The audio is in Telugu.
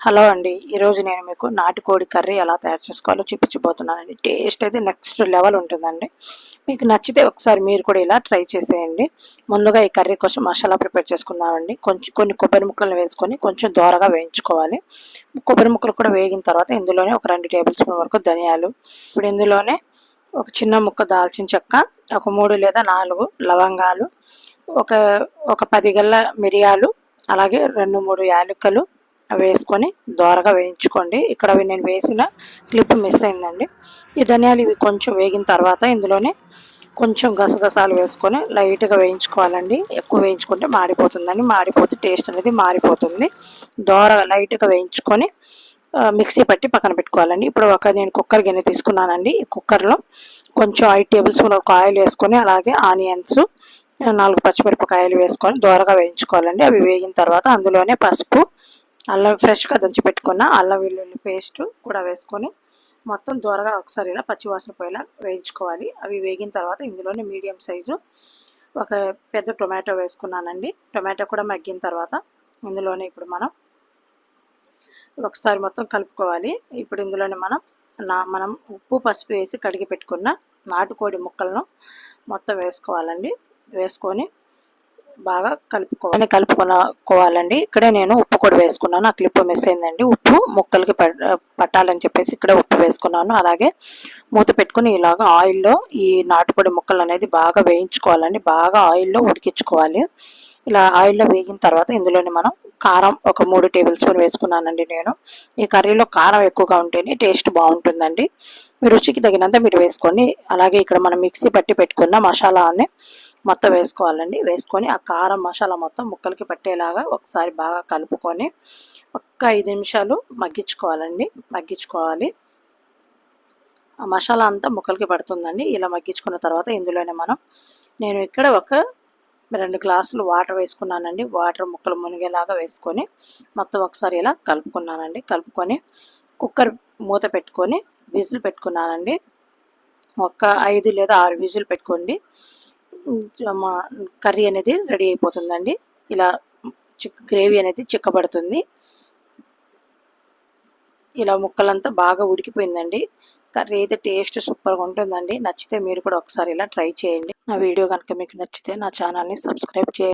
హలో అండి. ఈరోజు నేను మీకు నాటుకోడి కర్రీ ఎలా తయారు చేసుకోవాలో చూపించబోతున్నానండి. టేస్ట్ అయితే నెక్స్ట్ లెవెల్ ఉంటుందండి. మీకు నచ్చితే ఒకసారి మీరు కూడా ఇలా ట్రై చేసేయండి. ముందుగా ఈ కర్రీ కోసం మసాలా ప్రిపేర్ చేసుకుందామండి. కొంచెం కొన్ని కొబ్బరి ముక్కలను వేసుకొని కొంచెం దోరగా వేయించుకోవాలి. కొబ్బరి ముక్కలు కూడా వేగిన తర్వాత ఇందులోనే ఒక రెండు టేబుల్ స్పూన్ వరకు ధనియాలు. ఇప్పుడు ఇందులోనే ఒక చిన్న ముక్క దాల్చిన చెక్క ఒక మూడు లేదా నాలుగు లవంగాలు ఒక ఒక పది గల్ల మిరియాలు అలాగే రెండు మూడు యాలకులు వేసుకొని దోరగా వేయించుకోండి. ఇక్కడ నేను వేసిన క్లిప్ మిస్ అయిందండి. ఈ ధనియాలు ఇవి కొంచెం వేగిన తర్వాత ఇందులోనే కొంచెం గసగసాలు వేసుకొని లైట్గా వేయించుకోవాలండి. ఎక్కువ వేయించుకుంటే మాడిపోతుందని మాడిపోతే టేస్ట్ అనేది మారిపోతుంది. దోరగా లైట్గా వేయించుకొని మిక్సీ పట్టి పక్కన పెట్టుకోవాలండి. ఇప్పుడు ఒక నేను కుక్కర్ గిన్నె తీసుకున్నానండి. ఈ కుక్కర్లో కొంచెం ఐదు టేబుల్ స్పూన్ ఒక ఆయిల్ వేసుకొని అలాగే ఆనియన్స్ నాలుగు పచ్చిమిరపకాయలు వేసుకొని దోరగా వేయించుకోవాలండి. అవి వేగిన తర్వాత అందులోనే పసుపు అల్లం ఫ్రెష్గా దంచి పెట్టుకున్న అల్లం వెల్లుల్లి పేస్ట్ కూడా వేసుకొని మొత్తం దూరగా ఒకసారి ఇలా పచ్చివాసన పోయేలా వేయించుకోవాలి. అవి వేగిన తర్వాత ఇందులోనే మీడియం సైజు ఒక పెద్ద టొమాటో వేసుకున్నానండి. టొమాటో కూడా మగ్గిన తర్వాత ఇందులోనే ఇప్పుడు మనం ఒకసారి మొత్తం కలుపుకోవాలి. ఇప్పుడు ఇందులోనే మనం నా మనం ఉప్పు పసుపు వేసి కడిగి పెట్టుకున్న నాటుకోడి ముక్కలను మొత్తం వేసుకోవాలండి. వేసుకొని బాగా కలుపుకోవాలి కలుపుకోవాలండి ఇక్కడే నేను ఉప్పు కూడా వేసుకున్నాను. ఆ క్లిప్ మిస్ అయిందండి. ఉప్పు ముక్కలకి పట్టాలని చెప్పేసి ఇక్కడ ఉప్పు వేసుకున్నాను. అలాగే మూత పెట్టుకుని ఇలాగ ఆయిల్లో ఈ నాటుకోడి ముక్కలు అనేది బాగా వేయించుకోవాలండి. బాగా ఆయిల్లో ఉడికించుకోవాలి. ఇలా ఆయిల్లో వేగిన తర్వాత ఇందులోనే మనం కారం ఒక మూడు టేబుల్ స్పూన్ వేసుకున్నానండి నేను. ఈ కర్రీలో కారం ఎక్కువగా ఉంటేనే టేస్ట్ బాగుంటుందండి. మీ రుచికి తగినంత మీరు వేసుకొని అలాగే ఇక్కడ మనం మిక్సీ పట్టి పెట్టుకున్న మసాలాని మొత్తం వేసుకోవాలండి. వేసుకొని ఆ కారం మసాలా మొత్తం ముక్కలకి పట్టేలాగా ఒకసారి బాగా కలుపుకొని ఒక్క ఐదు నిమిషాలు మగ్గించుకోవాలండి. మగ్గించుకోవాలి. ఆ మసాలా అంతా ముక్కలకి పడుతుందండి. ఇలా మగ్గించుకున్న తర్వాత ఇందులోనే మనం నేను ఇక్కడ ఒక రెండు గ్లాసులు వాటర్ వేసుకున్నానండి. వాటర్ ముక్కలు మునిగేలాగా వేసుకొని మొత్తం ఒకసారి ఇలా కలుపుకున్నానండి. కలుపుకొని కుక్కర్ మూత పెట్టుకొని విజిల్ పెట్టుకున్నానండి. ఒక ఐదు లేదా ఆరు విజిల్ పెట్టుకోండి. కర్రీ అనేది రెడీ అయిపోతుందండి. ఇలా చిక్ గ్రేవీ అనేది చిక్కబడుతుంది. ఇలా ముక్కలంతా బాగా ఉడికిపోయిందండి. కర్రీ అయితే టేస్ట్ సూపర్గా ఉంటుందండి. నచ్చితే మీరు కూడా ఒకసారి ఇలా ట్రై చేయండి. నా వీడియో కనుక మీకు నచ్చితే నా ఛానల్ని సబ్స్క్రైబ్ చేయండి.